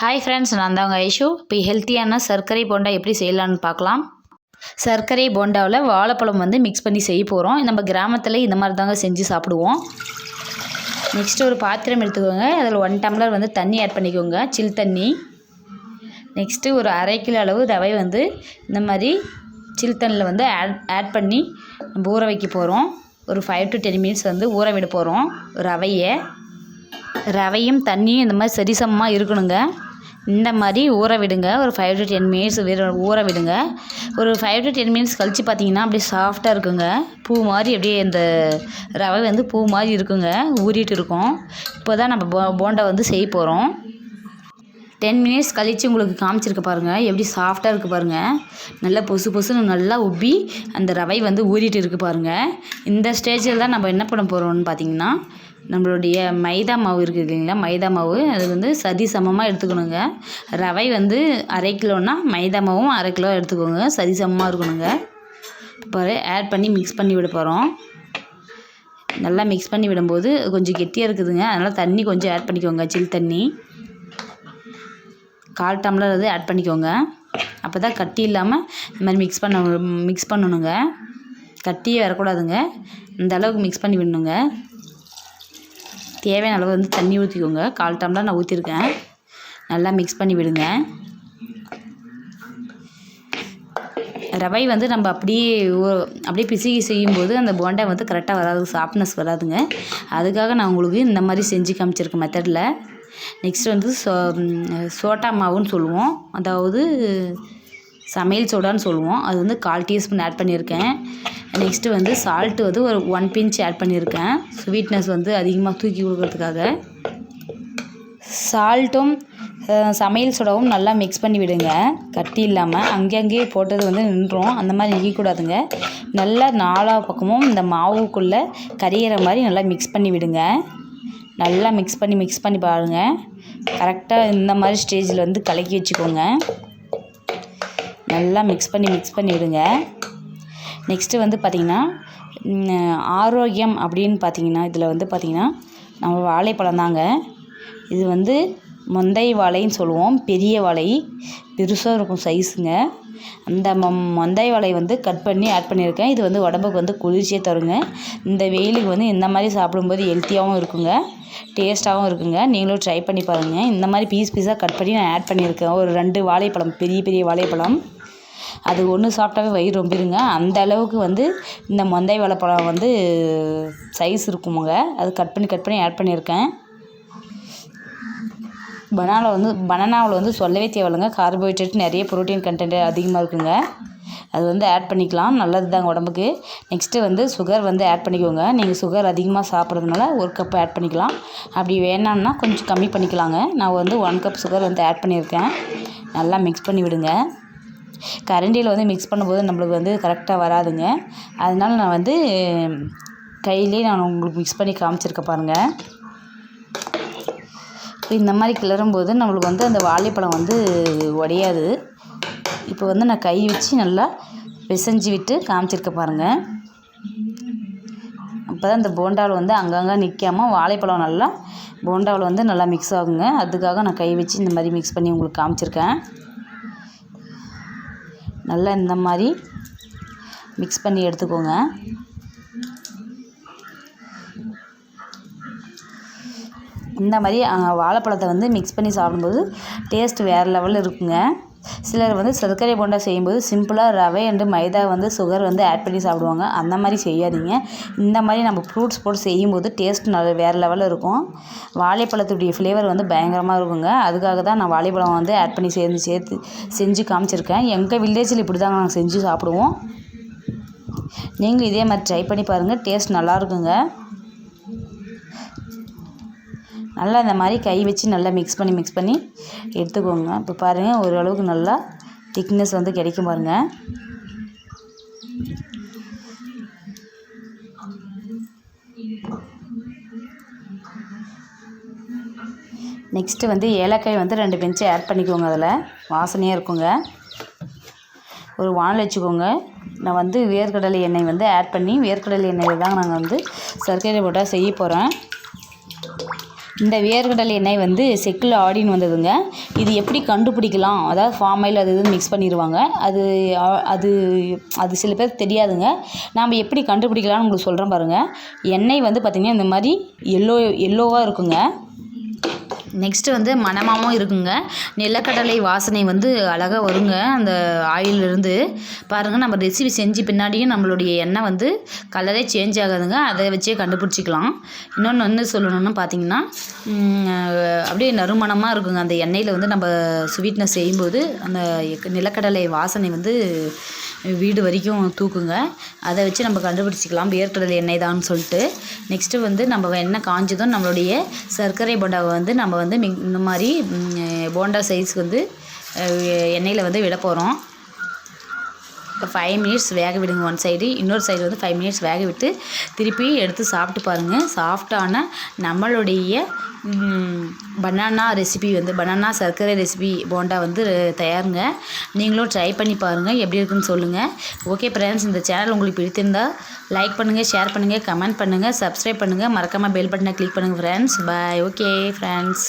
Hi friends நான் தாங்க ஐஷு. இப்போ ஹெல்த்தியான சர்க்கரை போண்டா எப்படி செய்யலான்னு பார்க்கலாம். சர்க்கரை போண்டாவில் வாழைப்பழம் வந்து மிக்ஸ் பண்ணி செய்ய போகிறோம் நம்ம கிராமத்தில் இந்த மாதிரி தாங்க செஞ்சு சாப்பிடுவோம். நெக்ஸ்ட்டு ஒரு பாத்திரம் எடுத்துக்கோங்க. அதில் ஒன் டம்ளர் வந்து தண்ணி ஆட் பண்ணிக்கோங்க. சில் தண்ணி. நெக்ஸ்ட்டு ஒரு அரை கிலோ அளவு ரவை வந்து இந்த மாதிரி சில் தண்ணியில் வந்து ஆட் ஆட் பண்ணி நம்ம ஊற வைக்க போகிறோம் ஒரு ஃபைவ் டு டென் மினிட்ஸ் வந்து ஊற விட போகிறோம் ரவையை. ரவையும் தண்ணியும் இந்த மாதிரி சரிசமமாக இருக்கணுங்க. இந்த மாதிரி ஊற விடுங்க. ஒரு ஃபைவ் டு டென் மினிட்ஸ் ஊற விடுங்க. ஒரு ஃபைவ் டு டென் மினிட்ஸ் கழித்து பார்த்தீங்கன்னா அப்படியே சாஃப்டாக இருக்குங்க. பூ மாதிரி அப்படியே இந்த ரவை வந்து பூ மாதிரி இருக்குங்க. ஊறிட்டு இருக்கும். இப்போ தான் நம்ம போ போண்டா வந்து செய்ய போகிறோம் டென் மினிட்ஸ் கழித்து உங்களுக்கு காமிச்சிருக்க பாருங்கள் எப்படி சாஃப்டாக இருக்குது பாருங்கள் நல்லா பொசு பொசுன்னு நல்லா உப்பி அந்த ரவை வந்து ஊறிட்டு இருக்குது பாருங்கள் இந்த ஸ்டேஜில் தான் நம்ம என்ன பண்ண போகிறோம்னு பார்த்தீங்கன்னா நம்மளுடைய மைதா மாவு இருக்குது இல்லைங்களா? மைதா மாவு. அது வந்து சதி சமமாக எடுத்துக்கணுங்க. ரவை வந்து அரை கிலோன்னா மைதா மாவும் அரை கிலோ எடுத்துக்கோங்க. சதி சமமாக இருக்கணுங்க. இப்போ ஆட் பண்ணி மிக்ஸ் பண்ணி விட போகிறோம் நல்லா மிக்ஸ் பண்ணி விடும்போது கொஞ்சம் கெட்டியாக இருக்குதுங்க. அதனால் தண்ணி கொஞ்சம் ஆட் பண்ணிக்கோங்க. சில் தண்ணி. கால் டம்ளர் அது ஆட் பண்ணிக்கோங்க. அப்போ தான் கட்டி இல்லாமல் இந்த மாதிரி மிக்ஸ் பண்ண மிக்ஸ் பண்ணணுங்க. கட்டியே வரக்கூடாதுங்க. இந்த அளவுக்கு மிக்ஸ் பண்ணி விடணுங்க. தேவையான அளவு வந்து தண்ணி ஊற்றிக்கோங்க கால் டம்ளர் நான் ஊற்றிருக்கேன் நல்லா மிக்ஸ் பண்ணி விடுங்க. ரவை வந்து நம்ம அப்படியே ஊ- அப்படியே பிசுகி செய்யும்போது அந்த போண்டா வந்து கரெக்டாக வராது சாஃப்ட்னஸ் வராதுங்க. அதுக்காக நான் உங்களுக்கு இந்த மாதிரி செஞ்சு காமிச்சிருக்கேன் மெத்தடில் நெக்ஸ்ட் வந்து சோ சோட்டா மாவுன்னு சொல்லுவோம். அதாவது சமையல் சோடான்னு சொல்லுவோம். அது வந்து கால் டீஸ்பூன் ஆட் பண்ணியிருக்கேன். நெக்ஸ்ட்டு வந்து சால்ட்டு வந்து ஒரு ஒன் பிஞ்ச் ஆட் பண்ணியிருக்கேன். ஸ்வீட்னஸ் வந்து அதிகமாக தூக்கி கொடுக்கறதுக்காக. சால்ட்டும் சமையல் சோடாவும் நல்லா மிக்ஸ் பண்ணி விடுங்க. கட்டி இல்லாமல் அங்கங்கே போட்டது வந்து நின்றோம் அந்த மாதிரி நிற்கக்கூடாதுங்க நல்லா நாலா பக்கமும் இந்த மாவுக்குள்ளே கரையிற மாதிரி நல்லா மிக்ஸ் பண்ணி விடுங்க. நல்லா மிக்ஸ் பண்ணி மிக்ஸ் பண்ணி பாருங்கள் கரெக்டாக இந்த மாதிரி ஸ்டேஜில் வந்து கலக்கி வச்சுக்கோங்க. நல்லா மிக்ஸ் பண்ணி மிக்ஸ் பண்ணிவிடுங்க நெக்ஸ்ட்டு வந்து பார்த்திங்கன்னா ஆரோக்கியம் அப்படின்னு பார்த்தீங்கன்னா இதில் வந்து பார்த்திங்கன்னா நம்ம வாழைப்பழம் தாங்க. இது வந்து மொந்தை வாழைன்னு சொல்லுவோம். பெரிய வாழை பெருசாக இருக்கும் சைஸுங்க அந்த மொ மொந்தை வாழை வந்து கட் பண்ணி ஆட் பண்ணியிருக்கேன் இது வந்து உடம்புக்கு வந்து குளிர்ச்சியை தருங்க. இந்த வெயிலுக்கு வந்து இந்த மாதிரி சாப்பிடும்போது ஹெல்த்தியாகவும் இருக்குங்க. டேஸ்ட்டாகவும் இருக்குங்க. நீங்களும் ட்ரை பண்ணி பாருங்கள் இந்த மாதிரி பீஸ் பீஸாக கட் பண்ணி நான் ஆட் பண்ணியிருக்கேன் ஒரு ரெண்டு வாழைப்பழம் பெரிய பெரிய வாழைப்பழம். அது ஒன்று சாப்பிட்டாவே வயிறு ரொம்பிடுங்க. அந்த அளவுக்கு வந்து இந்த மொந்தை வாழைப்பழம் வந்து சைஸ் இருக்குமுங்க. அது கட் பண்ணி கட் பண்ணி ஆட் பண்ணியிருக்கேன். பனானாவில் வந்து பனானாவில் வந்து சொல்லவே தேவையில்லைங்க. கார்போஹைட்ரேட் நிறைய ப்ரோட்டீன் கண்டென்ட் அதிகமாக இருக்குங்க. அது வந்து ஆட் பண்ணிக்கலாம். நல்லது தாங்க உடம்புக்கு. நெக்ஸ்ட்டு வந்து சுகர் வந்து ஆட் பண்ணிக்கோங்க. நீங்கள் சுகர் அதிகமாக சாப்பிட்றதுனால ஒரு கப் ஆட் பண்ணிக்கலாம். அப்படி வேணாம்னா கொஞ்சம் கம்மி பண்ணிக்கலாங்க. நான் வந்து ஒன் கப் சுகர் வந்து ஆட் பண்ணியிருக்கேன். நல்லா மிக்ஸ் பண்ணி விடுங்க. கரண்டியில் வந்து மிக்ஸ் பண்ணும்போது நம்மளுக்கு வந்து கரெக்டாக வராதுங்க. அதனால் நான் வந்து கையிலே நான் உங்களுக்கு மிக்ஸ் பண்ணி காமிச்சிருக்கேன் பாருங்கள் இப்போ இந்த மாதிரி கிளறும்போது நம்மளுக்கு வந்து அந்த வாழைப்பழம் வந்து உடையாது. இப்போ வந்து நான் கை வச்சு நல்லா பிசைஞ்சு விட்டு காமிச்சிருக்க பாருங்கள் அப்போ தான் இந்த போண்டாவில் வந்து அங்கங்கே நிற்காம வாழைப்பழம் நல்லா போண்டாவில் வந்து நல்லா மிக்ஸ் ஆகுங்க. அதுக்காக நான் கை வச்சு இந்த மாதிரி மிக்ஸ் பண்ணி உங்களுக்கு காமிச்சிருக்கேன். நல்லா இந்த மாதிரி மிக்ஸ் பண்ணி எடுத்துக்கோங்க. இந்த மாதிரி வாழைப்பழத்தை வந்து மிக்ஸ் பண்ணி சாப்பிடும்போது டேஸ்ட் வேறு லெவலில் இருக்குங்க. சிலர் வந்து சர்க்கரை போண்டா செய்யும்போது சிம்பிளாக ரவை அண்டு மைதா வந்து சுகர் வந்து ஆட் பண்ணி சாப்பிடுவாங்க. அந்த மாதிரி செய்யாதீங்க. இந்த மாதிரி நம்ம ஃப்ரூட்ஸ் போட்டு செய்யும்போது டேஸ்ட் நல்ல வேறு லெவலில் இருக்கும். வாழைப்பழத்துடைய ஃப்ளேவர் வந்து பயங்கரமாக இருக்குங்க. அதுக்காக தான் நான் வாழைப்பழம் வந்து ஆட் பண்ணி சேர்ந்து சேர்த்து செஞ்சு காமிச்சிருக்கேன். எங்கள் வில்லேஜில் இப்படி தான் நாங்கள் செஞ்சு சாப்பிடுவோம். நீங்களும் இதே மாதிரி ட்ரை பண்ணி பாருங்கள் டேஸ்ட் நல்லா இருக்குங்க. நல்லா இந்த மாதிரி கை வச்சு நல்லா மிக்ஸ் பண்ணி மிக்ஸ் பண்ணி எடுத்துக்கோங்க. இப்போ பாருங்கள் ஓரளவுக்கு நல்லா திக்னஸ் வந்து கிடைக்கும் பாருங்கள் நெக்ஸ்ட்டு வந்து ஏலக்காய் வந்து ரெண்டு பெஞ்சு ஆட் பண்ணிக்கோங்க அதில். வாசனையாக இருக்குங்க. ஒரு வானல் வச்சுக்கோங்க. நான் வந்து வேர்க்கடலை எண்ணெய் வந்து ஆட் பண்ணி வேர்க்கடலை எண்ணெயில் தான் நாங்கள் வந்து சர்க்கரை போட்டால் செய்ய போகிறேன் இந்த வேர்கடலை எண்ணெய் வந்து செக்கில் ஆடின்னு வந்ததுங்க. இது எப்படி கண்டுபிடிக்கலாம்? அதாவது ஃபார்ம் ஆயில் அது இது மிக்ஸ் பண்ணிடுவாங்க அது அது அது சில பேருக்கு தெரியாதுங்க. நாம் எப்படி கண்டுபிடிக்கலாம்னு உங்களுக்கு சொல்கிறேன் பாருங்கள் எண்ணெய் வந்து பார்த்திங்கன்னா இந்த மாதிரி எல்லோ எல்லோவாக இருக்குங்க. நெக்ஸ்ட்டு வந்து மணமாகவும் இருக்குங்க. நிலக்கடலை வாசனை வந்து அழகாக வருங்க. அந்த ஆயிலிருந்து பாருங்கள் நம்ம ரெசிபி செஞ்சு பின்னாடியும் நம்மளுடைய எண்ணெய் வந்து கலரே சேஞ்ச் ஆகாதுங்க. அதை வச்சே கண்டுபிடிச்சிக்கலாம். இன்னொன்று வந்து சொல்லணும்னு பார்த்தீங்கன்னா அப்படியே நறுமணமாக இருக்குங்க. அந்த எண்ணெயில் வந்து நம்ம ஸ்வீட்னஸ் செய்யும்போது அந்த நிலக்கடலை வாசனை வந்து வீடு வரைக்கும் தூக்குங்க. அதை வச்சு நம்ம கண்டுபிடிச்சிக்கலாம். வேர்க்கடலை எண்ணெய் தான் சொல்லிட்டு. நெக்ஸ்ட்டு வந்து நம்ம எண்ணெய் காஞ்சதும் நம்மளுடைய சர்க்கரை போண்டாவை வந்து நம்ம வந்து மிக் இந்த மாதிரி போண்டா சைஸ் வந்து எண்ணெயில் வந்து விட போகிறோம் இப்போ ஃபைவ் மினிட்ஸ் வேக விடுங்க ஒன் சைடு இன்னொரு சைடு வந்து ஃபைவ் மினிட்ஸ் வேக விட்டு திருப்பி எடுத்து சாப்பிட்டு பாருங்கள் சாஃப்டான நம்மளுடைய பனானா ரெசிபி வந்து பனானா சர்க்கரை ரெசிபி போண்டா வந்து தயாருங்க. நீங்களும் ட்ரை பண்ணி பாருங்கள் எப்படி இருக்குன்னு சொல்லுங்கள் ஓகே ஃப்ரெண்ட்ஸ் இந்த சேனல் உங்களுக்கு பிடித்திருந்தால் லைக் பண்ணுங்கள் ஷேர் பண்ணுங்கள் கமெண்ட் பண்ணுங்கள் சப்ஸ்கிரைப் பண்ணுங்கள் மறக்காமல் பெல் பட்டனை கிளிக் பண்ணுங்கள் ஃப்ரெண்ட்ஸ் பாய் ஓகே ஃப்ரெண்ட்ஸ்